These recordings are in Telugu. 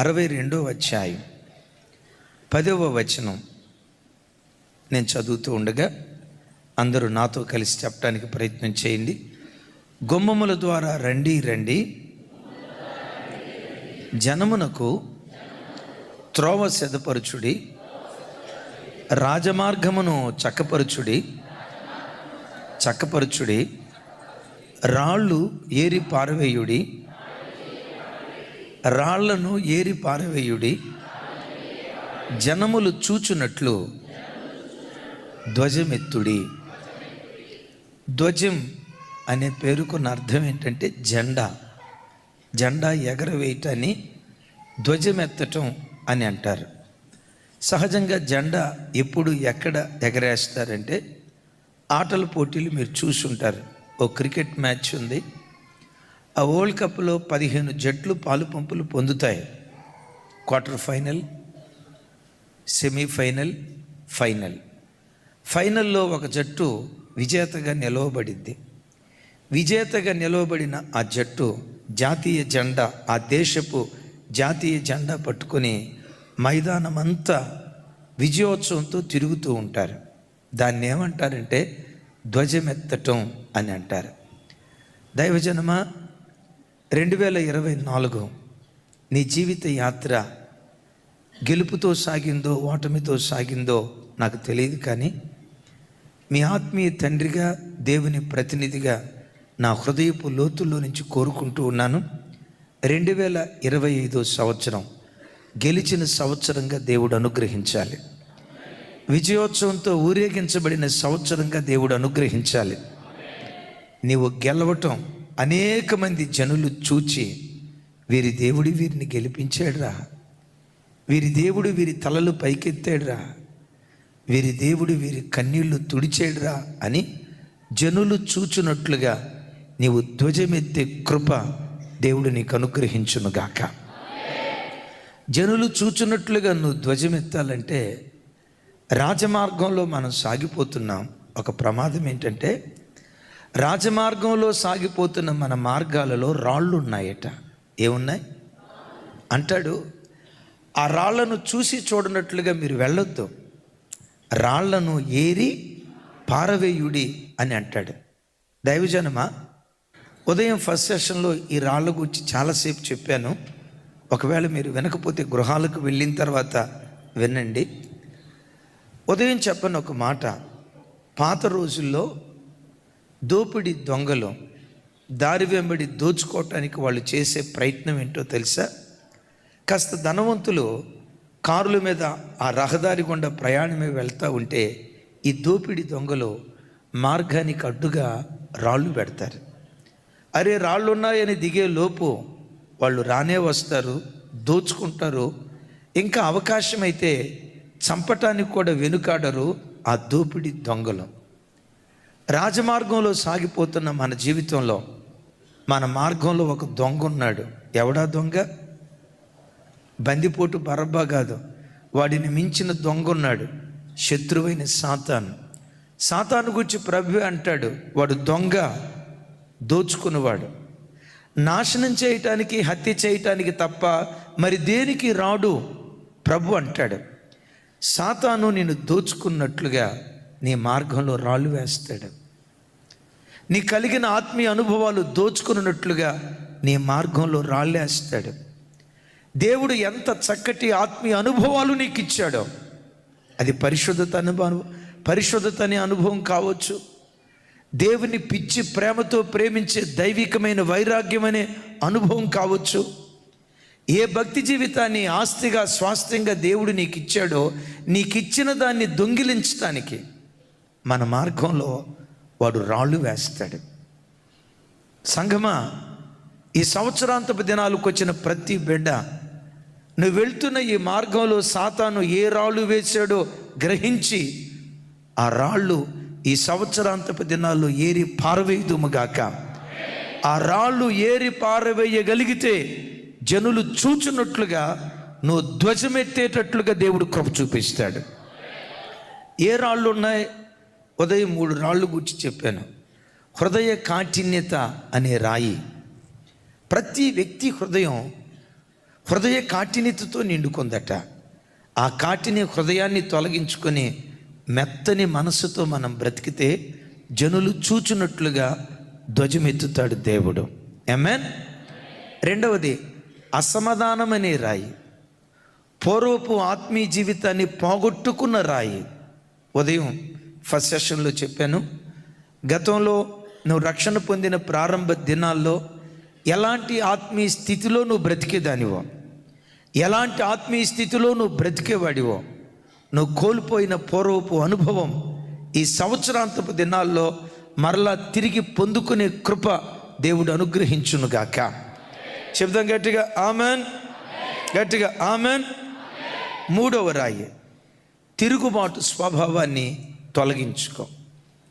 అరవై రెండో అధ్యాయం పదవ వచనం నేను చదువుతూ ఉండగా అందరూ నాతో కలిసి చెప్పడానికి ప్రయత్నం చేయండి. గుమ్మముల ద్వారా రండి రండి. జనమునకు త్రోవ సెదపరుచుడి రాజమార్గమును చక్కపరుచుడి. చక్కపరుచుడి. రాళ్ళు ఏరి పారవేయుడి. రాళ్ళను ఏరి పారవేయుడి జనములు చూచునట్లు ధ్వజమెత్తుడి. ధ్వజం అనే పేరుకున్న అర్థం ఏంటంటే జెండా. జెండా ఎగరవేయటాన్ని ధ్వజమెత్తటం అని అంటారు. సహజంగా జెండా ఎప్పుడు ఎక్కడ ఎగరేస్తారంటే ఆటల పోటీలు మీరు చూసుంటారు. ఓ క్రికెట్ మ్యాచ్ ఉంది ఆ వరల్డ్ కప్లో పదిహేను జట్లు పాలు పంపులు పొందుతాయి. Quarter final semifinal final. ఫైనల్లో ఒక జట్టు విజేతగా నిలవబడింది. విజేతగా నిలవబడిన ఆ జట్టు జాతీయ జెండా ఆ దేశపు జాతీయ జెండా పట్టుకొని మైదానమంతా విజయోత్సవంతో తిరుగుతూ ఉంటారు. దాన్ని ఏమంటారంటే ధ్వజమెత్తటం అని అంటారు. దైవజనమా రెండు వేల ఇరవై నాలుగు నీ జీవిత యాత్ర గెలుపుతో సాగిందో ఓటమితో సాగిందో నాకు తెలియదు కానీ మీ ఆత్మీయ తండ్రిగా దేవుని ప్రతినిధిగా నా హృదయపు లోతుల్లో నుంచి కోరుకుంటూ ఉన్నాను. రెండు వేల ఇరవై ఐదో సంవత్సరం గెలిచిన సంవత్సరంగా దేవుడు అనుగ్రహించాలి. విజయోత్సవంతో ఊరేగించబడిన సంవత్సరంగా దేవుడు అనుగ్రహించాలి. నీవు గెలవటం అనేక మంది జనులు చూచి వీరి దేవుడు వీరిని గెలిపించాడురా. వీరి దేవుడు వీరి తలలు పైకెత్తాడురా. వీరి దేవుడు వీరి కన్నీళ్ళు తుడిచాడురా అని జనులు చూచునట్లుగా నీవు ధ్వజమెత్తే కృప దేవుడు నీకు అనుగ్రహించునుగాక జనులు చూచున్నట్లుగా నువ్వు ధ్వజమెత్తాలంటే రాజమార్గంలో మనం సాగిపోతున్నాం. ఒక ప్రమాదం ఏంటంటే రాజమార్గంలో సాగిపోతున్న మన మార్గాలలో రాళ్ళు ఉన్నాయట ఏమున్నాయి? అంటాడు ఆ రాళ్ళను చూసి చూడనట్లుగా మీరు వెళ్ళొద్దు. రాళ్ళను ఏరి పారవేయుడి అని అంటాడు. దైవజనమా ఉదయం ఫస్ట్ సెషన్లో ఈ రాళ్ళ గురించి చాలాసేపు చెప్పాను. ఒకవేళ మీరు వినకపోతే గృహాలకు వెళ్ళిన తర్వాత వినండి. ఉదయం చెప్పని ఒక మాట పాత రోజుల్లో దోపిడి దొంగలు దారి వెంబడి దోచుకోవటానికి వాళ్ళు చేసే ప్రయత్నం ఏంటో తెలుసా? కాస్త ధనవంతులు కారుల మీద ఆ రహదారి గుండా ప్రయాణమే వెళ్తూ ఉంటే ఈ దోపిడి దొంగలు మార్గానికి అడ్డుగా రాళ్ళు పెడతారు. అరే రాళ్ళు ఉన్నాయని దిగే లోపు వాళ్ళు రానే వస్తారు దోచుకుంటారు. ఇంకా అవకాశం అయితే చంపటానికి కూడా వెనుకాడరు ఆ దోపిడి దొంగలు. రాజమార్గంలో సాగిపోతున్న మన జీవితంలో మన మార్గంలో ఒక దొంగ ఉన్నాడు. ఎవడా దొంగ? బందిపోటు బరబ్బా కాదు. వాడిని మించిన దొంగ ఉన్నాడు. శత్రువైన సాతాను. సాతాను గురించి ప్రభు అంటాడు. వాడు దొంగ దోచుకునేవాడు నాశనం చేయటానికి హత్య చేయటానికి తప్ప మరి దేనికి రాడు? ప్రభు అంటాడు. సాతాను నేను దోచుకున్నట్లుగా నీ మార్గంలో రాళ్ళు వేస్తాడు. నీ కలిగిన ఆత్మీయ అనుభవాలు దోచుకున్నట్లుగా నీ మార్గంలో రాళ్ళేస్తాడు. దేవుడు ఎంత చక్కటి ఆత్మీయ అనుభవాలు నీకు ఇచ్చాడో అది పరిశుద్ధత అనుభవం పరిశుద్ధత అనే అనుభవం కావచ్చు. దేవుని పిచ్చి ప్రేమతో ప్రేమించే దైవికమైన వైరాగ్యం అనే అనుభవం కావచ్చు. ఏ భక్తి జీవితాన్ని ఆస్తిగా స్వాస్థ్యంగా దేవుడు నీకు ఇచ్చాడో నీకు ఇచ్చిన దాన్ని దొంగిలించడానికి మన మార్గంలో వాడు రాళ్ళు వేస్తాడు. సంగమా ఈ సంవత్సరాంతపు దినాలకు వచ్చిన ప్రతి బిడ్డ నువ్వు వెళ్తున్న ఈ మార్గంలో సాతాను ఏ రాళ్ళు వేశాడో గ్రహించి ఆ రాళ్ళు ఈ సంవత్సరాంతపు దినాల్లో ఏరి పారవేయుదుముగాక. ఆ రాళ్ళు ఏరి పారవేయగలిగితే జనులు చూచున్నట్లుగా నువ్వు ధ్వజమెత్తేటట్లుగా దేవుడు కృప చూపిస్తాడు. ఏ రాళ్ళు ఉన్నాయి? ఉదయం మూడు రాళ్ళు గుర్చి చెప్పాను. హృదయ కాఠిన్యత అనే రాయి. ప్రతి వ్యక్తి హృదయం హృదయ కాఠిన్యతతో నిండుకుందట. ఆ కాటిని హృదయాన్ని తొలగించుకొని మెత్తని మనసుతో మనం బ్రతికితే జనులు చూచున్నట్లుగా ధ్వజమెత్తుతాడు దేవుడు. ఎమెన్ రెండవది అసమాధానమనే రాయి. పూర్వపు ఆత్మీయ జీవితాన్ని పోగొట్టుకున్న రాయి. ఉదయం ఫస్ట్ సెషన్లో చెప్పాను. గతంలో నువ్వు రక్షణ పొందిన ప్రారంభ దినాల్లో ఎలాంటి ఆత్మీయ స్థితిలో నువ్వు బ్రతికేదానివో ఎలాంటి ఆత్మీయ స్థితిలో నువ్వు బ్రతికేవాడివో నువ్వు కోల్పోయిన పూర్వపు అనుభవం ఈ సంవత్సరాంతపు దినాల్లో మరలా తిరిగి పొందుకునే కృప దేవుడు అనుగ్రహించునుగాక చెప్దాం గట్టిగా ఆమెన్. గట్టిగా ఆమెన్. మూడవ రాయి. తిరుగుబాటు స్వభావాన్ని తొలగించుకో.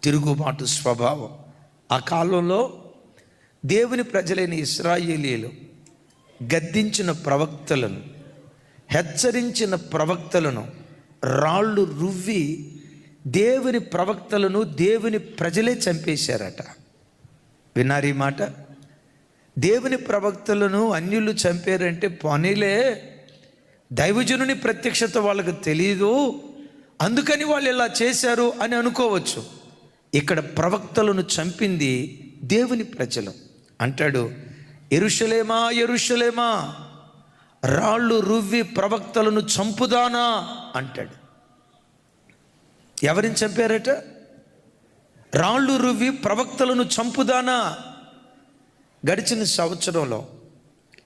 తిరుగుబాటు స్వభావం. ఆ కాలంలో దేవుని ప్రజలైన ఇస్రాయేలీలు గద్దించిన ప్రవక్తలను హెచ్చరించిన ప్రవక్తలను రాళ్ళు రువ్వి దేవుని ప్రవక్తలను దేవుని ప్రజలే చంపేశారట. వినారీ మాట? దేవుని ప్రవక్తలను అన్యులు చంపారంటే పనిలే. దైవజనుని ప్రత్యక్షత వాళ్ళకు తెలియదు అందుకని వాళ్ళు ఇలా చేశారు అని అనుకోవచ్చు. ఇక్కడ ప్రవక్తలను చంపింది దేవుని ప్రజలు. అంటాడు ఎరుషలేమా ఎరుషలేమా రాళ్ళు రువ్వి ప్రవక్తలను చంపుదానా? అంటాడు. ఎవరిని చంపారట? రాళ్ళు రువ్వి ప్రవక్తలను చంపుదానా? గడిచిన సంవత్సరంలో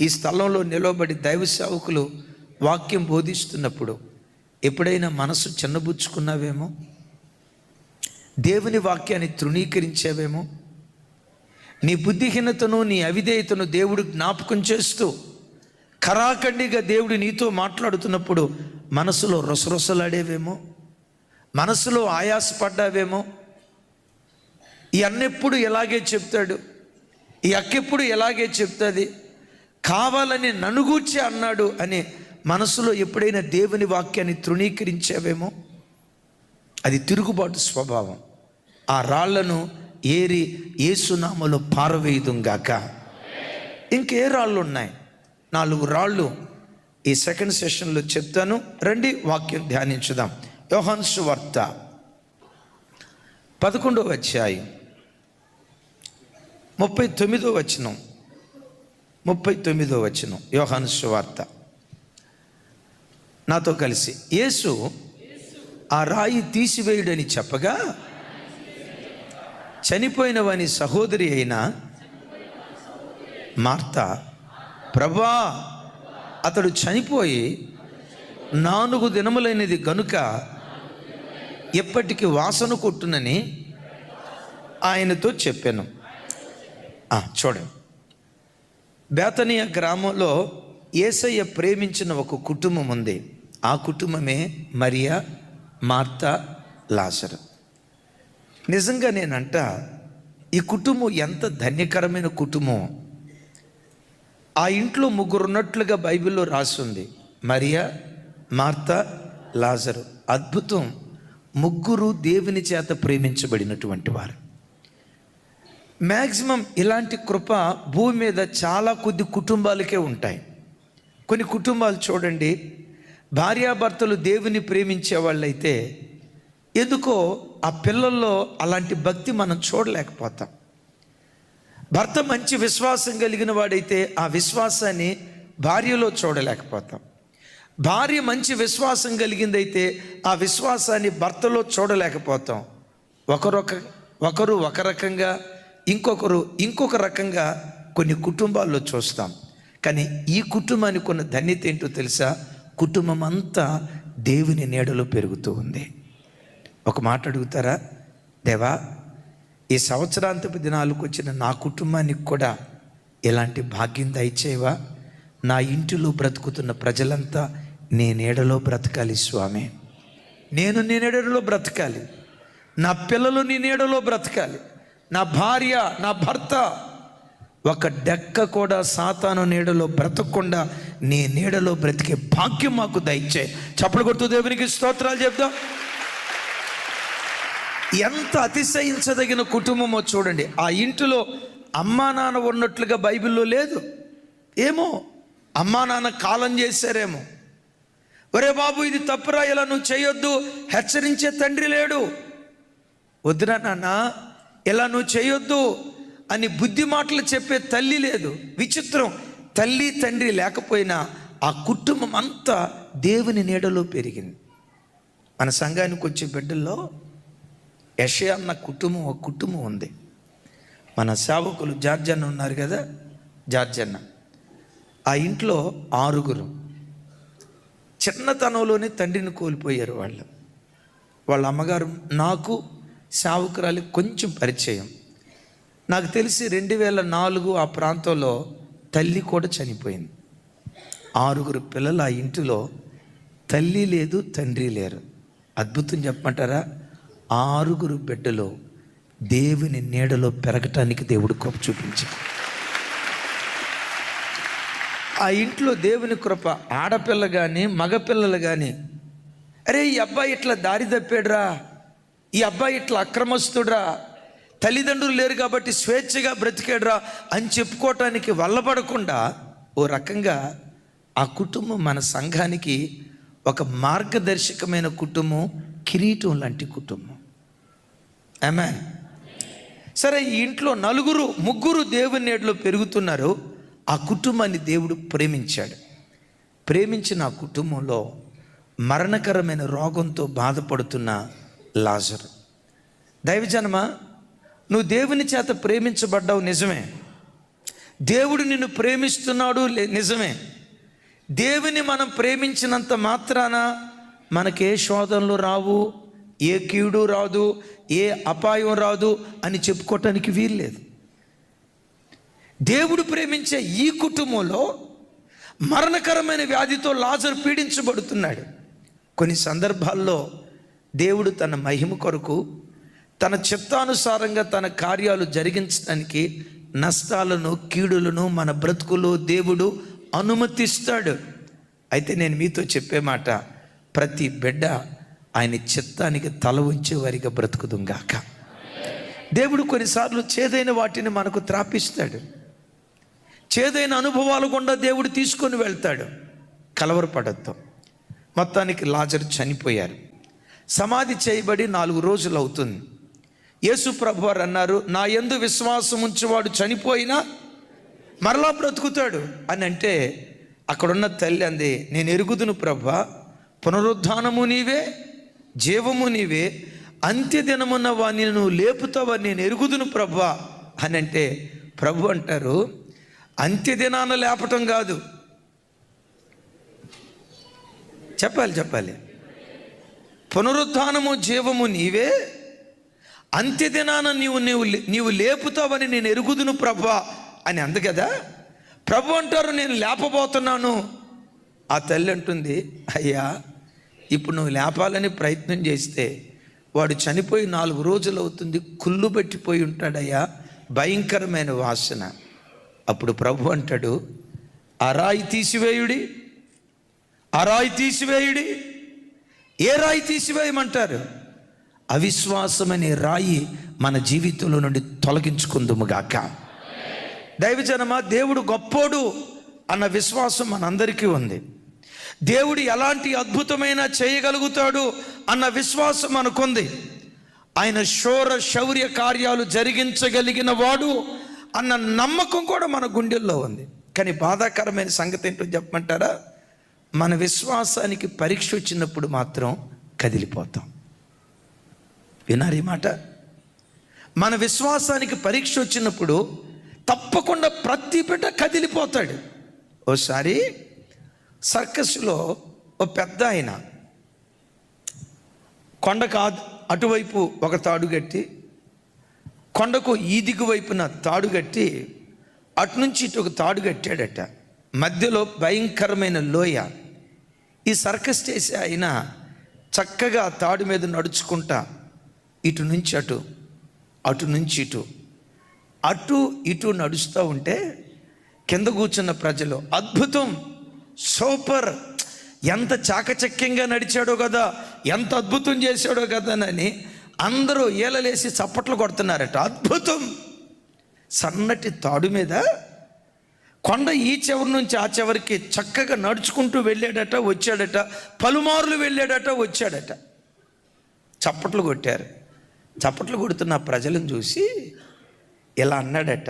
ఈ స్థలంలో నిలబడి దైవ సేవకులు వాక్యం బోధిస్తున్నప్పుడు ఎప్పుడైనా మనసు చిన్నబుచ్చుకున్నావేమో? దేవుని వాక్యాన్ని తృణీకరించావేమో? నీ బుద్ధిహీనతను నీ అవిధేయతను దేవుడు జ్ఞాపకం చేస్తూ కరాఖండిగా దేవుడు నీతో మాట్లాడుతున్నప్పుడు మనసులో రొసరొసలాడేవేమో? మనసులో ఆయాసపడ్డావేమో? ఈ అన్నెప్పుడు ఎలాగే చెప్తాడు? ఈ అక్కెప్పుడు ఎలాగే చెప్తుంది? కావాలని ననుగూర్చి అన్నాడు అని మనసులో ఎప్పుడైనా దేవుని వాక్యాన్ని తృణీకరించావేమో? అది తిరుగుబాటు స్వభావం. ఆ రాళ్ళను ఏరి ఏసునామలో పారవేయుదుంగాక ఇంకే రాళ్ళు ఉన్నాయి నాలుగు రాళ్ళు. ఈ సెకండ్ సెషన్లో చెప్తాను. రండి వాక్యం ధ్యానించుదాం. యోహన్సు వార్త పదకొండవ అధ్యాయం. ముప్పై తొమ్మిదో వచనం. ముప్పై తొమ్మిదో వచనం. యోహాను సువార్త. నాతో కలిసి. యేసు ఆ రాయి తీసివేయుడని చెప్పగా చనిపోయిన వాని సహోదరి అయిన మార్త ప్రభా అతడు చనిపోయి నాలుగు దినములైనది గనుక ఎప్పటికీ వాసన కొట్టునని ఆయనతో చెప్పాను. చూడండి. బేతనీయ గ్రామంలో ఏసయ్య ప్రేమించిన ఒక కుటుంబం ఉంది. ఆ కుటుంబమే మరియా మార్త లాజర్. నిజంగా నేనంట ఈ కుటుంబం ఎంత ధన్యకరమైన కుటుంబం. ఆ ఇంట్లో ముగ్గురు ఉన్నట్లుగా బైబిల్లో రాస్తుంది మరియా మార్త లాజరు. అద్భుతం. ముగ్గురు దేవుని చేత ప్రేమించబడినటువంటి వారు. మ్యాక్సిమం ఇలాంటి కృప భూమి మీద చాలా కొద్ది కుటుంబాలకే ఉంటాయి. కొన్ని కుటుంబాలు చూడండి భార్యాభర్తలు దేవుని ప్రేమించే వాళ్ళైతే ఎందుకో ఆ పిల్లల్లో అలాంటి భక్తి మనం చూడలేకపోతాం. భర్త మంచి విశ్వాసం కలిగిన వాడైతే ఆ విశ్వాసాన్ని భార్యలో చూడలేకపోతాం. భార్య మంచి విశ్వాసం కలిగిందైతే ఆ విశ్వాసాన్ని భర్తలో చూడలేకపోతాం. ఒకరొక ఒకరు ఒక రకంగా ఇంకొకరు ఇంకొక రకంగా కొన్ని కుటుంబాల్లో చూస్తాం. కానీ ఈ కుటుంబానికి ఉన్న ధన్యత ఏంటో తెలుసా? కుటుంబం అంతా దేవుని నీడలో పెరుగుతూ ఉంది. ఒక మాట అడుగుతారా? దేవా ఈ సంవత్సరాంతపు దినాలకు వచ్చిన నా కుటుంబానికి కూడా ఇలాంటి భాగ్యం దయచేవా నా ఇంటిలో బ్రతుకుతున్న ప్రజలంతా నీ నీడలో బ్రతకాలి స్వామి. నేను నీ నీడలో బ్రతకాలి. నా పిల్లలు నీ నీడలో బ్రతకాలి. నా భార్య నా భర్త ఒక డెక్క కూడా సాతాను నీడలో బ్రతకకుండా నీ నీడలో బ్రతికే భాగ్యం మాకు దయచే. చప్పుడు కొడుతూ దేవునికి స్తోత్రాలు చెప్దాం. ఎంత అతిశయించదగిన కుటుంబమో చూడండి. ఆ ఇంటిలో అమ్మా నాన్న ఉన్నట్లుగా బైబిల్లో లేదు. ఏమో? అమ్మా నాన్న కాలం చేశారేమో. ఒరే బాబు ఇది తప్పురా? ఇలా నువ్వు చేయొద్దు. హెచ్చరించే తండ్రి లేడు. వద్దురా నాన్న ఇలా నువ్వు చేయొద్దు. అని బుద్ధి మాటలు చెప్పే తల్లి లేదు. విచిత్రం. తల్లి తండ్రి లేకపోయినా ఆ కుటుంబం అంతా దేవుని నీడలో పెరిగింది. మన సంఘానికి వచ్చే బిడ్డల్లో యష అన్న కుటుంబం ఒక కుటుంబం ఉంది. మన సేవకులు జార్జన్న ఉన్నారు కదా? జార్జన్న. ఆ ఇంట్లో ఆరుగురు. చిన్నతనంలోనే తండ్రిని కోల్పోయారు వాళ్ళు. వాళ్ళ అమ్మగారు నాకు సేవకురాలి కొంచెం పరిచయం. నాకు తెలిసి రెండు వేల నాలుగు ఆ ప్రాంతంలో తల్లి కూడా చనిపోయింది. ఆరుగురు పిల్లలు ఆ ఇంటిలో తల్లి లేదు తండ్రి లేరు. అద్భుతం చెప్పమంటారా? ఆరుగురు బిడ్డలో దేవుని నీడలో పెరగటానికి దేవుడు కృప చూపించాడు ఆ ఇంట్లో దేవుని కృప ఆడపిల్ల కానీ మగపిల్లలు కానీ అరే ఈ అబ్బాయి ఇట్లా దారి తప్పాడురా ఈ అబ్బాయి ఇట్లా అక్రమస్తుడురా తల్లిదండ్రులు లేరు కాబట్టి స్వేచ్ఛగా బ్రతికాడురా అని చెప్పుకోవటానికి వల్లబడకుండా ఓ రకంగా ఆ కుటుంబం మన సంఘానికి ఒక మార్గదర్శకమైన కుటుంబం కిరీటం లాంటి కుటుంబం. ఆమె సరే ఈ ఇంట్లో నలుగురు ముగ్గురు దేవుని నేడులో పెరుగుతున్నారు. ఆ కుటుంబాన్ని దేవుడు ప్రేమించాడు. ప్రేమించిన ఆ కుటుంబంలో మరణకరమైన రోగంతో బాధపడుతున్న లాజరు. దైవజనమా నువ్వు దేవుని చేత ప్రేమించబడ్డావు నిజమే. దేవుడు నిన్ను ప్రేమిస్తున్నాడు లే- నిజమే. దేవుని మనం ప్రేమించినంత మాత్రాన మనకే శోధనలు రావు ఏ కీడు రాదు ఏ అపాయం రాదు అని చెప్పుకోవటానికి వీల్లేదు దేవుడు ప్రేమించే ఈ కుటుంబంలో మరణకరమైన వ్యాధితో లాజరు పీడించబడుతున్నాడు. కొన్ని సందర్భాల్లో దేవుడు తన మహిమ కొరకు తన చిత్తానుసారంగా తన కార్యాలు జరిగించడానికి నష్టాలను కీడులను మన బ్రతుకులో దేవుడు అనుమతిస్తాడు. అయితే నేను మీతో చెప్పే మాట ప్రతి బిడ్డ ఆయన చిత్తానికి తల ఉంచే వారిగా బ్రతుకుదుంగాక దేవుడు కొన్నిసార్లు చేదైన వాటిని మనకు త్రాపిస్తాడు. చేదైన అనుభవాలు గుండా దేవుడు తీసుకొని వెళ్తాడు. కలవరపడద్దు. మొత్తానికి లాజరు చనిపోయారు. సమాధి చేయబడి నాలుగు రోజులు అవుతుంది యేసు ప్రభు వారు అన్నారు నా ఎందు విశ్వాసం ఉంచేవాడు చనిపోయినా మరలా బ్రతుకుతాడు. అని అంటే అక్కడున్న తల్లి అంది నేను ఎరుగుదును ప్రభ పునరుద్ధానము నీవే జీవము నీవే అంత్యదినమున్న వాణ్ణి నువ్వు లేపుతావని నేను ఎరుగుదును ప్రభ. అని అంటే ప్రభు అంటారు అంత్యదినాన లేపటం కాదు. చెప్పాలి చెప్పాలి. పునరుద్ధానము జీవము నీవే అంత్యదినాన నీవు నీవు నీవు లేపుతావని నేను ఎరుగుదును ప్రభా అని అంది కదా. ప్రభు అంటారు నేను లేపబోతున్నాను. ఆ తల్లి అంటుంది అయ్యా ఇప్పుడు నువ్వు లేపాలని ప్రయత్నం చేస్తే వాడు చనిపోయి నాలుగు రోజులు అవుతుంది కుళ్ళు పెట్టిపోయి ఉంటాడయ్యా భయంకరమైన వాసన. అప్పుడు ప్రభు అంటాడు ఆ రాయి తీసివేయుడి ఆ రాయి తీసివేయుడి ఏ రాయి తీసివేయమంటారు? అవిశ్వాసమనే రాయి మన జీవితంలో నుండి తొలగించుకుందుముగాక. దైవజనమా దేవుడు గొప్పోడు అన్న విశ్వాసం మనందరికీ ఉంది. దేవుడు ఎలాంటి అద్భుతమైన చేయగలుగుతాడు అన్న విశ్వాసం మనకుంది. ఆయన శౌర శౌర్య కార్యాలు జరిగించగలిగిన వాడు అన్న నమ్మకం కూడా మన గుండెల్లో ఉంది. కానీ బాధాకరమైన సంగతి ఏంటో చెప్పమంటారా? మన విశ్వాసానికి పరీక్ష వచ్చినప్పుడు మాత్రం కదిలిపోతాం. వినారు ఈ మాట. మన విశ్వాసానికి పరీక్ష వచ్చినప్పుడు తప్పకుండా ప్రతి బిడ్డ కదిలిపోతాడు. ఓసారి సర్కస్లో ఓ పెద్ద ఆయన కొండకు అటువైపు ఒక తాడు కట్టి కొండకు ఈ దిగు వైపున తాడు కట్టి అటు నుంచి ఇటు ఒక తాడు కట్టాడట. మధ్యలో భయంకరమైన లోయ. ఈ సర్కస్ చేసే ఆయన చక్కగా తాడు మీద నడుచుకుంటా ఇటు నుంచి అటు అటు నుంచి ఇటు. అటు ఇటు నడుస్తూ ఉంటే కింద కూర్చున్న ప్రజలు అద్భుతం సూపర్. ఎంత చాకచక్యంగా నడిచాడో కదా ఎంత అద్భుతం చేశాడో కదానని అందరూ ఏలలేసి చప్పట్లు కొడుతున్నారట. అద్భుతం! సన్నటి తాడు మీద కొండ ఈ చివరి నుంచి ఆ చివరికి చక్కగా నడుచుకుంటూ వెళ్ళాడట వచ్చాడట పలుమార్లు వెళ్ళాడట వచ్చాడట. చప్పట్లు కొట్టారు. చప్పట్లు కొడుతున్న ప్రజలను చూసి ఇలా అన్నాడట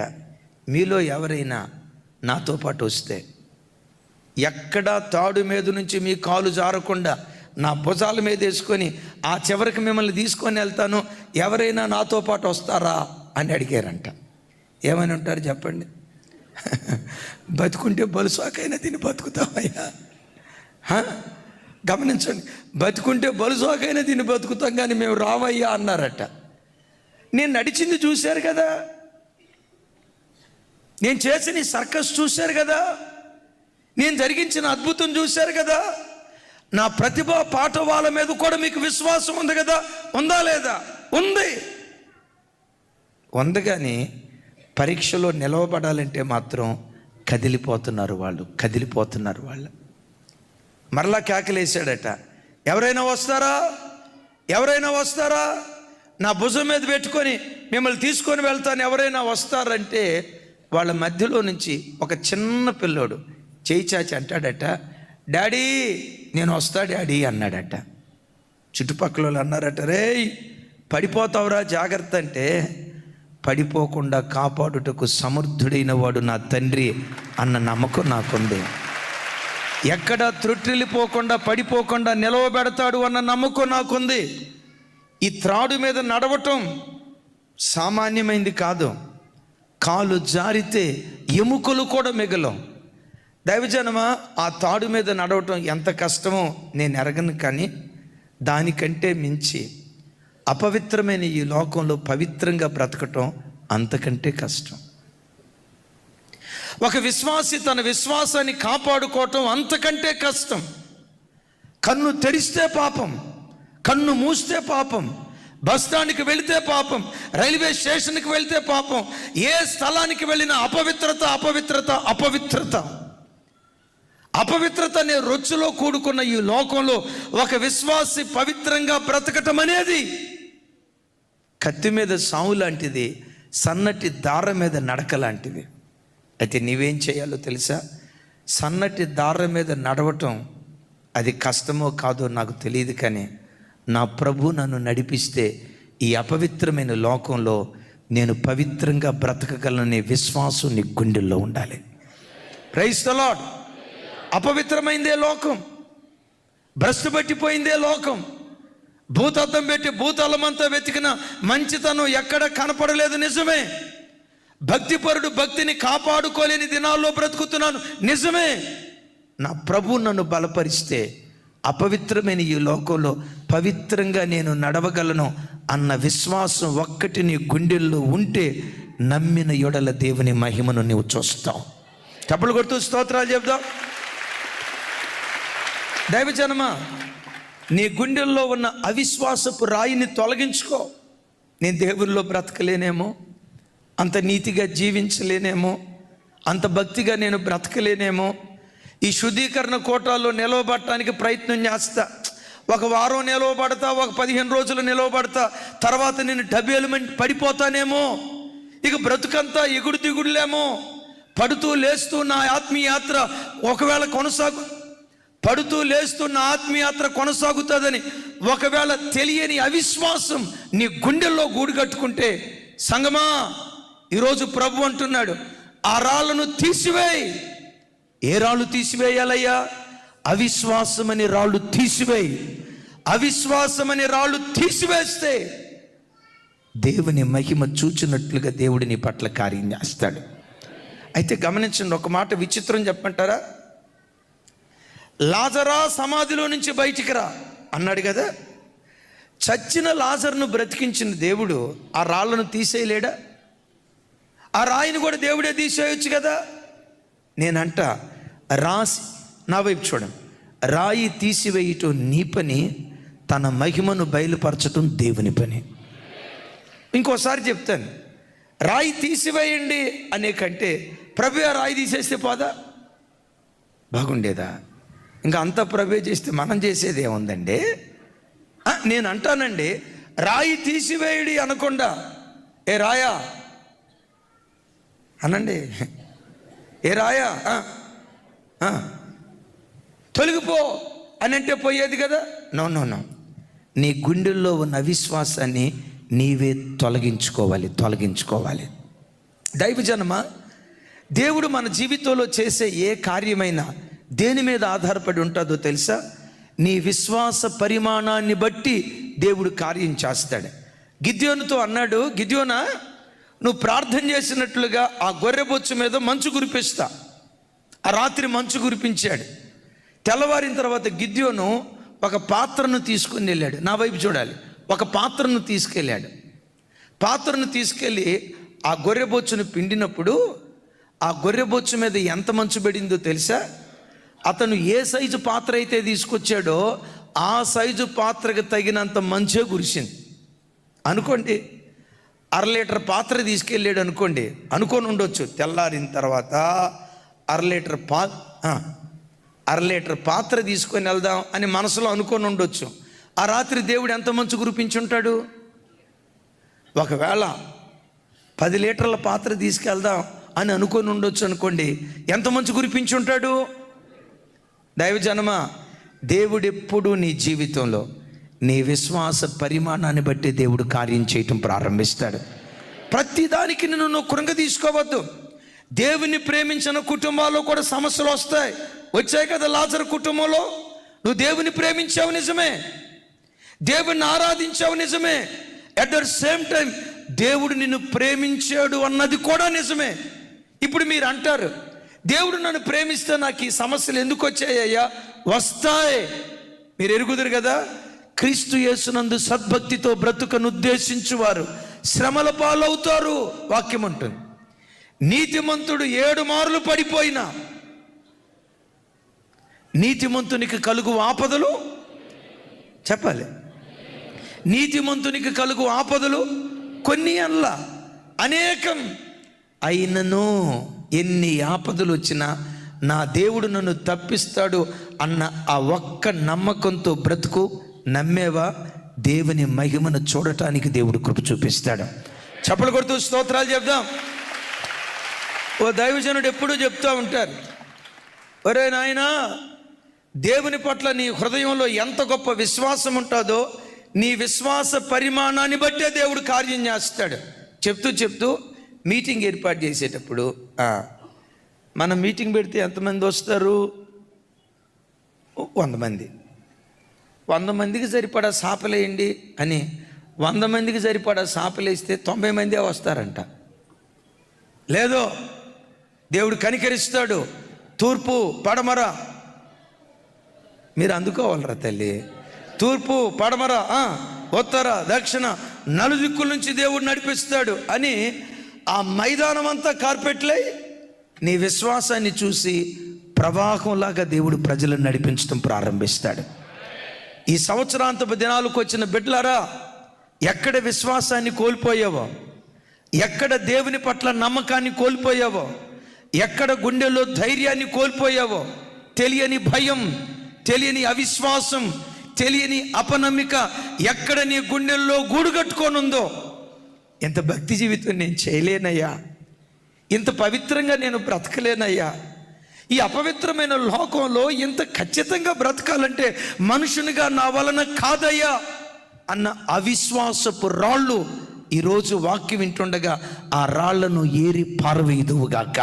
మీలో ఎవరైనా నాతో పాటు వస్తే ఎక్కడా తాడు మీద నుంచి మీ కాలు జారకుండా నా భుజాల మీద వేసుకొని ఆ చివరికి మిమ్మల్ని తీసుకొని వెళ్తాను ఎవరైనా నాతో పాటు వస్తారా? అని అడిగారంట. ఏమని ఉంటారు చెప్పండి. బతుకుంటే బలుసాకైనా తిని బతుకుతామయ్యా. గమనించండి. బతుకుంటే బలుసోకైనా దీన్ని బతుకుతాం కానీ మేము రావయ్యా అన్నారట. నేను నడిచింది చూశారు కదా. నేను చేసిన సర్కస్ చూశారు కదా. నేను జరిగించిన అద్భుతం చూశారు కదా. నా ప్రతిభ పాట వాళ్ళ మీద కూడా మీకు విశ్వాసం ఉంది కదా. ఉందా లేదా? ఉంది. ఉంది కానీ పరీక్షలో నిలవబడాలంటే మాత్రం కదిలిపోతున్నారు వాళ్ళు కదిలిపోతున్నారు వాళ్ళు. మరలా కేకలేసాడట ఎవరైనా వస్తారా? ఎవరైనా వస్తారా? నా భుజం మీద పెట్టుకొని మిమ్మల్ని తీసుకొని వెళ్తాను. ఎవరైనా వస్తారంటే వాళ్ళ మధ్యలో నుంచి ఒక చిన్న పిల్లోడు చేయి చాచి అంటాడట డాడీ నేను వస్తా డాడీ అన్నాడట. చుట్టుపక్కల వాళ్ళు అన్నారట రేయ్ పడిపోతావురా జాగ్రత్త అంటే పడిపోకుండా కాపాడుటకు సమర్థుడైన వాడు నా తండ్రి అన్న నమ్మకం నాకుంది. ఎక్కడ త్రుట్టిల్లిపోకుండా పడిపోకుండా నిలవబెడతాడు అన్న నమ్మకం నాకుంది. ఈ త్రాడు మీద నడవటం సామాన్యమైంది కాదు. కాలు జారితే ఎముకలు కూడా మిగలం. దైవజనమా ఆ తాడు మీద నడవటం ఎంత కష్టమో నేను ఎరగను కానీ దానికంటే మించి అపవిత్రమైన ఈ లోకంలో పవిత్రంగా బ్రతకటం అంతకంటే కష్టం. ఒక విశ్వాసి తన విశ్వాసాన్ని కాపాడుకోవటం అంతకంటే కష్టం. కన్ను తెరిస్తే పాపం కన్ను మూస్తే పాపం బస్ స్టాండ్కి వెళితే పాపం రైల్వే స్టేషన్కి వెళితే పాపం ఏ స్థలానికి వెళ్ళినా అపవిత్రత అపవిత్రత అపవిత్రత. అపవిత్రత అనే రొచ్చులో కూడుకున్న ఈ లోకంలో ఒక విశ్వాసి పవిత్రంగా బ్రతకటం అనేది కత్తి మీద సాము లాంటిది సన్నటి దారం మీద నడక లాంటిది. అయితే నీవేం చేయాలో తెలుసా? సన్నటి దారం మీద నడవటం అది కష్టమో కాదో నాకు తెలియదు కానీ నా ప్రభు నన్ను నడిపిస్తే ఈ అపవిత్రమైన లోకంలో నేను పవిత్రంగా బ్రతకగలననే విశ్వాసం నీ గుండెల్లో ఉండాలి. ప్రైస్ ద లాడ్ అపవిత్రమైందే లోకం. భ్రష్టు పట్టిపోయిందే లోకం. భూతద్దం పెట్టి భూతలమంతా వెతికిన మంచితనం ఎక్కడ కనపడలేదు నిజమే. భక్తిపరుడు భక్తిని కాపాడుకోలేని దినాల్లో బ్రతుకుతున్నాను. నిజమే. నా ప్రభు నన్ను బలపరిస్తే అపవిత్రమైన ఈ లోకంలో పవిత్రంగా నేను నడవగలను అన్న విశ్వాసం ఒక్కటి నీ గుండెల్లో ఉంటే నమ్మిన యొడల దేవుని మహిమను నీవు చూస్తావు. చప్పలు కొడుతూ స్తోత్రాలు చెప్దాం దైవజనమా నీ గుండెల్లో ఉన్న అవిశ్వాసపు రాయిని తొలగించుకో. నేను దేవుల్లో బ్రతకలేనేమో. అంత నీతిగా జీవించలేనేమో అంత భక్తిగా నేను బ్రతకలేనేమో ఈ శుద్ధీకరణ కోటాల్లో నిలవబడటానికి ప్రయత్నం చేస్తా. ఒక వారం నిలవబడతా ఒక పదిహేను రోజులు నిలవబడతా తర్వాత నేను డబ్బేలుమెంట్ పడిపోతానేమో ఇక బ్రతుకంతా ఎగుడు దిగుడులేమో పడుతూ లేస్తూ నా ఆత్మీయాత్ర ఒకవేళ కొనసాగు పడుతూ లేస్తూ నా ఆత్మీయాత్ర కొనసాగుతుందని ఒకవేళ తెలియని అవిశ్వాసం నీ గుండెల్లో గూడు కట్టుకుంటే సంగమా ఈరోజు ప్రభు అంటున్నాడు ఆ రాళ్ళను తీసివేయి. ఏ రాళ్ళు తీసివేయాలయ్యా? అవిశ్వాసమని రాళ్ళు తీసివేయి. అవిశ్వాసమని రాళ్ళు తీసివేస్తే దేవుని మహిమ చూచినట్లుగా దేవుడి నీ పట్ల కార్యం చేస్తాడు. అయితే గమనించండి ఒక మాట విచిత్రం చెప్పంటారా లాజరా సమాధిలో నుంచి బయటికి రా అన్నాడు కదా. చచ్చిన లాజర్ను బ్రతికించిన దేవుడు ఆ రాళ్ళను తీసేయలేడా? ఆ రాయిని కూడా దేవుడే తీసేయొచ్చు కదా? నేనంట రాసి నా వైపు చూడండి. రాయి తీసివేయటం నీ పని తన మహిమను బయలుపరచటం దేవుని పని. ఇంకోసారి చెప్తాను రాయి తీసివేయండి అనే కంటే ప్రభు ఆ రాయి తీసేస్తే పోదా? బాగుండేదా? ఇంకా అంత ప్రభే చేస్తే మనం చేసేది ఏముందండి? నేను అంటానండి రాయి తీసివేయడి అనకుండా ఏ రాయా? అనండి. ఏ రాయా? తొలగిపో అని అంటే పోయేది కదా? No no no. నీ గుండెల్లో ఉన్న అవిశ్వాసాన్ని నీవే తొలగించుకోవాలి తొలగించుకోవాలి. దైవజనమ దేవుడు మన జీవితంలో చేసే ఏ కార్యమైనా దేని మీద ఆధారపడి ఉంటుందో తెలుసా? నీ విశ్వాస పరిమాణాన్ని బట్టి దేవుడు కార్యం చేస్తాడు. గిద్యోనుతో అన్నాడు గిద్యోనా నువ్వు ప్రార్థన చేసినట్లుగా ఆ గొర్రెబొచ్చు మీద మంచు కురిపిస్తా. ఆ రాత్రి మంచు కురిపించాడు. తెల్లవారిన తర్వాత గిద్యోను ఒక పాత్రను తీసుకుని వెళ్ళాడు. నా వైపు చూడాలి. ఒక పాత్రను తీసుకెళ్ళాడు. పాత్రను తీసుకెళ్ళి ఆ గొర్రెబొచ్చును పిండినప్పుడు ఆ గొర్రెబొచ్చు మీద ఎంత మంచు పడిందో తెలుసా? అతను ఏ సైజు పాత్ర అయితే తీసుకొచ్చాడో ఆ సైజు పాత్రకు తగినంత మంచే కురిసింది. అనుకోండి అర లీటర్ పాత్ర తీసుకెళ్ళాడు అనుకోండి అనుకొని ఉండొచ్చు. తెల్లారిన తర్వాత అర లీటర్ పా అర లీటర్ పాత్ర తీసుకొని వెళ్దాం అని మనసులో అనుకొని ఉండొచ్చు. ఆ రాత్రి దేవుడు ఎంత మంచు కురిపించుంటాడు? ఒకవేళ పది లీటర్ల పాత్ర తీసుకెళ్దాం అని అనుకొని ఉండొచ్చు అనుకోండి ఎంత మంచు కురిపించుంటాడు? దైవజనమ దేవుడెప్పుడు నీ జీవితంలో నీ విశ్వాస పరిమాణాన్ని బట్టి దేవుడు కార్యం చేయటం ప్రారంభిస్తాడు. ప్రతిదానికి నిన్ను నువ్వు కృంగ తీసుకోవద్దు దేవుని ప్రేమించిన కుటుంబాల్లో కూడా సమస్యలు వస్తాయి. వచ్చాయి కదా లాజర్ కుటుంబంలో. నువ్వు దేవుని ప్రేమించావు నిజమే. దేవుణ్ణి ఆరాధించావు నిజమే. అట్ ద సేమ్ టైం దేవుడు నిన్ను ప్రేమించాడు అన్నది కూడా నిజమే. ఇప్పుడు మీరు అంటారు దేవుడు నన్ను ప్రేమిస్తే నాకు ఈ సమస్యలు ఎందుకు వచ్చాయ్యా వస్తాయి. మీరు ఎరుగుదురు కదా? క్రీస్తు యేసునందు సద్భక్తితో బ్రతుకను ఉద్దేశించువారు శ్రమల పాలవుతారు వాక్యం ఉంటుంది నీతిమంతుడు ఏడు మార్లు పడిపోయినా నీతిమంతునికి కలుగు ఆపదలు చెప్పాలి. నీతిమంతునికి కలుగు ఆపదలు కొన్ని అల్ల అనేకం అయినను ఎన్ని ఆపదలు వచ్చినా నా దేవుడు నన్ను తప్పిస్తాడు అన్న ఆ ఒక్క నమ్మకంతో బ్రతుకు నమ్మేవా? దేవుని మహిమను చూడటానికి దేవుడు కృప చూపిస్తాడు. చప్పలు కొడుతూ స్తోత్రాలు చెప్దాం. ఓ దైవజనుడు ఎప్పుడూ చెప్తూ ఉంటారు. ఒరే నాయనా దేవుని పట్ల నీ హృదయంలో ఎంత గొప్ప విశ్వాసం ఉంటుందో నీ విశ్వాస పరిమాణాన్ని బట్టే దేవుడు కార్యం చేస్తాడు. చెప్తూ చెప్తూ మీటింగ్ ఏర్పాటు చేసేటప్పుడు మనం మీటింగ్ పెడితే ఎంతమంది వస్తారు? వంద మంది. వంద మందికి సరిపడా సాపలేయండి అని వంద మందికి సరిపడా సాపలేస్తే తొంభై మందే వస్తారంట. లేదో దేవుడు కనికరిస్తాడు. తూర్పు పడమర. మీరు అందుకోవాలరా తల్లి. తూర్పు పడమర ఉత్తర దక్షిణ నలుదిక్కుల నుంచి దేవుడు నడిపిస్తాడు అని ఆ మైదానం అంతా కార్పెట్లై నీ విశ్వాసాన్ని చూసి ప్రవాహంలాగా దేవుడు ప్రజలను నడిపించడం ప్రారంభిస్తాడు. ఈ సంవత్సరాంతపు దినాలకు వచ్చిన బిడ్డలారా ఎక్కడ విశ్వాసాన్ని కోల్పోయావో ఎక్కడ దేవుని పట్ల నమ్మకాన్ని కోల్పోయావో ఎక్కడ గుండెలో ధైర్యాన్ని కోల్పోయావో తెలియని భయం తెలియని అవిశ్వాసం తెలియని అపనమ్మిక ఎక్కడ నీ గుండెల్లో గూడు కట్టుకోనుందో ఇంత భక్తి జీవితం నేను చేయలేనయ్యా. ఇంత పవిత్రంగా నేను బ్రతకలేనయ్యా. ఈ అపవిత్రమైన లోకంలో ఇంత ఖచ్చితంగా బ్రతకాలంటే మనుషునిగా నా వలన కాదయ్యా అన్న అవిశ్వాసపు రాళ్ళు ఈరోజు వాక్యం వింటుండగా ఆ రాళ్ళను ఏరి పారవేయదువుగాక.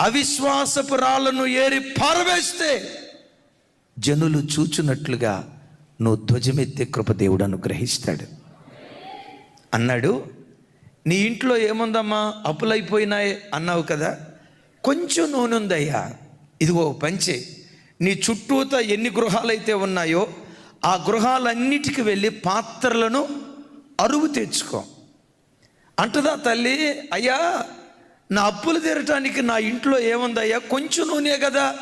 అవిశ్వాసపు రాళ్ళను ఏరి పారవేస్తే జనులు చూచున్నట్లుగా నువ్వు ధ్వజమెత్తే కృపదేవుడు అనుగ్రహిస్తాడు. అన్నాడు నీ ఇంట్లో ఏముందమ్మా? అప్పులైపోయినాయి అన్నావు కదా? కొంచెం నూనె ఉందయ్యా. ఇదిగో పంచే. నీ చుట్టూత ఎన్ని గృహాలైతే ఉన్నాయో ఆ గృహాలన్నిటికి వెళ్ళి పాత్రలను అరువు తెచ్చుకో. అంటదా తల్లి అయ్యా నా అప్పులు తీరటానికి నా ఇంట్లో ఏముందయ్యా? కొంచెం నూనె కదా.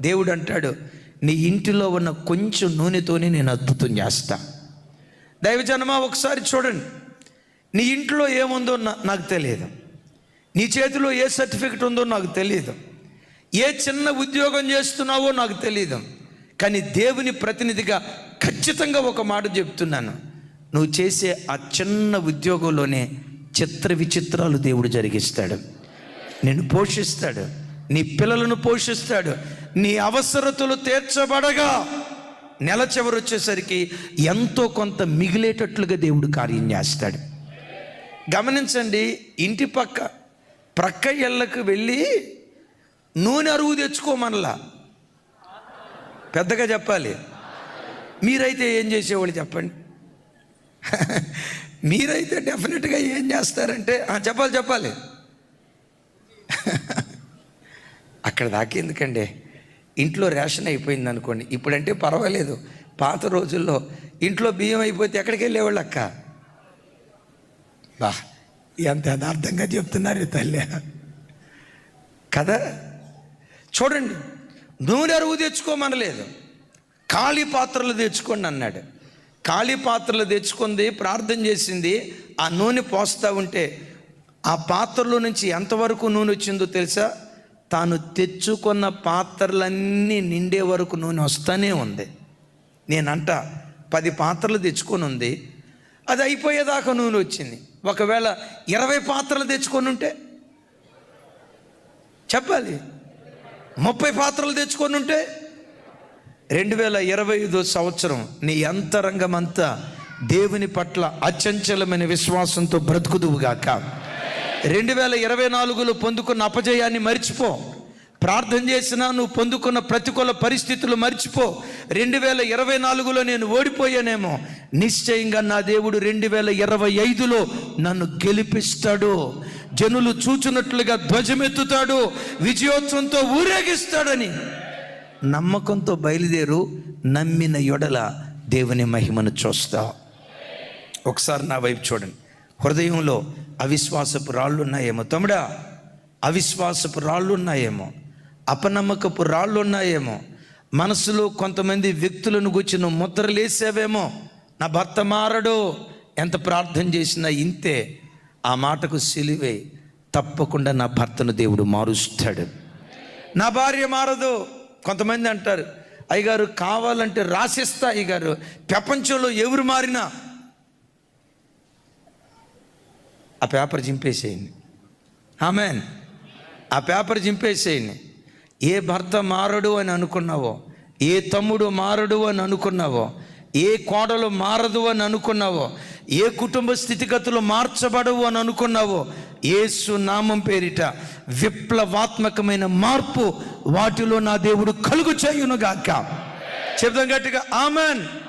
దేవుడు అంటాడు నీ ఇంటిలో ఉన్న కొంచెం నూనెతోనే నేను అద్భుతం చేస్తా. దైవజనమా ఒకసారి చూడండి. నీ ఇంట్లో ఏముందో నా- నాకు తెలియదు. నీ చేతిలో ఏ సర్టిఫికెట్ ఉందో నాకు తెలియదు ఏ చిన్న ఉద్యోగం చేస్తున్నావో నాకు తెలియదు కానీ దేవుని ప్రతినిధిగా ఖచ్చితంగా ఒక మాట చెప్తున్నాను. నువ్వు చేసే ఆ చిన్న ఉద్యోగంలోనే చిత్ర విచిత్రాలు దేవుడు జరిగిస్తాడు. నిన్ను పోషిస్తాడు. నీ పిల్లలను పోషిస్తాడు. నీ అవసరతలు తీర్చబడగా నెల చివరి వచ్చేసరికి ఎంతో కొంత మిగిలేటట్లుగా దేవుడు కార్యం చేస్తాడు. గమనించండి ఇంటి పక్క ప్రక్క ఇళ్ళకు వెళ్ళి నూనె అరువు తెచ్చుకోమనలా పెద్దగా చెప్పాలి. మీరైతే ఏం చేసేవాళ్ళు చెప్పండి. మీరైతే డెఫినెట్గా ఏం చేస్తారంటే చెప్పాలి చెప్పాలి. అక్కడ దాకా ఎందుకండి? ఇంట్లో రేషన్ అయిపోయింది అనుకోండి. ఇప్పుడంటే పర్వాలేదు. పాత రోజుల్లో ఇంట్లో బియ్యం అయిపోతే ఎక్కడికి వెళ్ళేవాళ్ళు అక్క? బా. ఎంత యథార్థంగా చెప్తున్నారు తల్లి. కదా చూడండి. నూనె అరువు తెచ్చుకోమనలేదు. ఖాళీ పాత్రలు తెచ్చుకోండి అన్నాడు. ఖాళీ పాత్రలు తెచ్చుకుంది ప్రార్థన చేసింది. ఆ నూనె పోస్తూ ఉంటే ఆ పాత్రలో నుంచి ఎంతవరకు నూనె వచ్చిందో తెలుసా? తాను తెచ్చుకున్న పాత్రలన్నీ నిండే వరకు నూనె వస్తూనే ఉంది. నేనంట పది పాత్రలు తెచ్చుకొని ఉంది. అది అయిపోయేదాకా నూనె వచ్చింది. ఒకవేళ ఇరవై పాత్రలు తెచ్చుకొని ఉంటే? చెప్పాలి. ముప్పై పాత్రలు తెచ్చుకొని ఉంటే? రెండు వేల ఇరవై ఐదో సంవత్సరం నీ అంతరంగం అంతా దేవుని పట్ల అచంచలమైన విశ్వాసంతో బ్రతుకుదువుగాక రెండు వేల ఇరవై నాలుగులో పొందుకున్న అపజయాన్ని మర్చిపో. ప్రార్థన చేసినా నువ్వు పొందుకున్న ప్రతికూల పరిస్థితులు మర్చిపో. రెండు వేల ఇరవై నాలుగులో నేను ఓడిపోయానేమో. నిశ్చయంగా నా దేవుడు రెండు వేల ఇరవై ఐదులో నన్ను గెలిపిస్తాడు. జనులు చూచున్నట్లుగా ధ్వజమెత్తుతాడు. విజయోత్సవంతో ఊరేగిస్తాడని నమ్మకంతో బయలుదేరు నమ్మిన యొడల దేవుని మహిమను చూస్తా. ఒకసారి నా వైపు చూడండి. హృదయంలో అవిశ్వాసపు రాళ్ళు ఉన్నాయేమో తమ్ముడా? అవిశ్వాసపు రాళ్ళు ఉన్నాయేమో. అపనమ్మకపు రాళ్ళు ఉన్నాయేమో మనసులో కొంతమంది వ్యక్తులను గుచ్చి ముద్రలేసావేమో. నా భర్త మారడు. ఎంత ప్రార్థన చేసినా ఇంతే. ఆ మాటకు సిలివే. తప్పకుండా నా భర్తను దేవుడు మారుస్తాడు. నా భార్య మారదు. కొంతమంది అంటారు అయ్యగారు కావాలంటే రాసిస్తా అయ్యగారు. ప్రపంచంలో ఎవరు మారినా. ఆ పేపర్ చింపేసేయండి. ఆమెన్. ఆ పేపర్ చింపేసేయండి. ఏ భర్త మారడు అని అనుకున్నావో ఏ తమ్ముడు మారడు అని అనుకున్నావో ఏ కోడలు మారదు అని అనుకున్నావో ఏ కుటుంబ స్థితిగతులు మార్చబడవు అని అనుకున్నావో ఏసు నామం పేరిట విప్లవాత్మకమైన మార్పు వాటిలో నా దేవుడు కలుగు చేయునుగాక. చెప్దాం గట్టిగా ఆమెన్.